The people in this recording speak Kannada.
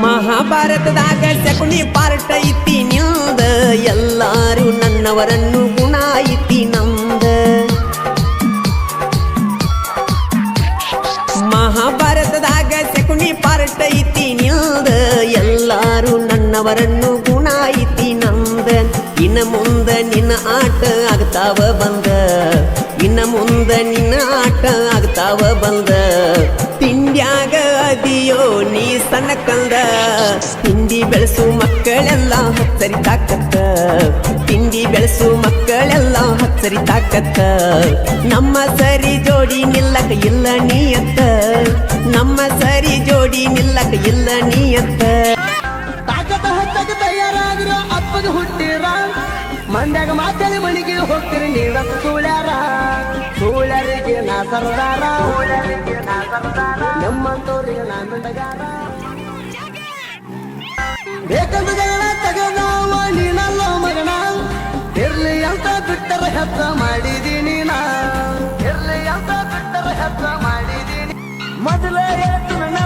ಮಹಾಭಾರತದಾಗ ಶಕುನಿ ಪಾರ್ಟ ಐತಿ ನಿಂದ. ಎಲ್ಲಾರು ನನ್ನವರನ್ನು ಗುಣ ನಂದ. ಮಹಾಭಾರತದಾಗ ಶಕುನಿ ಪಾರ್ಟ ಐತಿ ನಿಲ್ದ ಎಲ್ಲಾರು ನನ್ನವರನ್ನು ಗುಣ ಐತಿ ನಂದ. ಇನ್ನ ಮುಂದ ನಿನ್ನ ಆಟ ಆಗ್ತಾವ ಬಂದ. ಇನ್ನ ಮುಂದ ನಿನ್ನ ಆಟ ಆಗ್ತಾವ ಬಂದ. ಅದಿಯೋ ನೀ ಸಣ್ಣ ಕಂದ ತಿಂಡಿ ಬೆಳೆಸು ಮಕ್ಕಳೆಲ್ಲ ಹತ್ತರಿ ತಾಕತ್ತ. ತಿಂಡಿ ಬೆಳೆಸು ಮಕ್ಕಳೆಲ್ಲ ಹತ್ತರಿ ತಾಕತ್ತ. ನಮ್ಮ ಸರಿ ಜೋಡಿ ನಿಲ್ಲಕ ಇಲ್ಲ ನೀಯತ್ತ. ನಮ್ಮ ಸರಿ ಜೋಡಿ ನಿಲ್ಲಕ ಇಲ್ಲ ನೀಯತ್ತ. ತಾಕತ್ತ ಹತ್ತಕ ತಯಾರಾಗಿರೋ ಅಪ್ಪಗೆ ಹುಟ್ಟಿರ. ಮಂಡ್ಯಾಗ ಮಾತಾಡಿ ಮಣಿಗೆ ಹೋಗ್ತೀರಿ ನೀವ ಸೂಳ್ಯಾರ. ಸೂಳ್ಯರಿಗೆ ನಾ ಸರ್ದಾರ ಸೂಳ್ಯರಿಗೆ ನಾ ಮಿಂಡಗಾರ ಬೇಕಂದ ಜಗಳ ತಗದಾವ ನೀನಲ್ಲ ಮಗನ ಇರ್ಲಿ ಅಂತ ಬಿಟ್ಟರ ಹೆತ್ತ ಮಾಡಿದೀನಿ ನಾ ಇರ್ಲಿ ಅಂತ ಬಿಟ್ಟರ ಹೆತ್ತ ಮಾಡಿದೀನಿ ಮೊದಲೇ ಹೇಳ್ತೀನಿ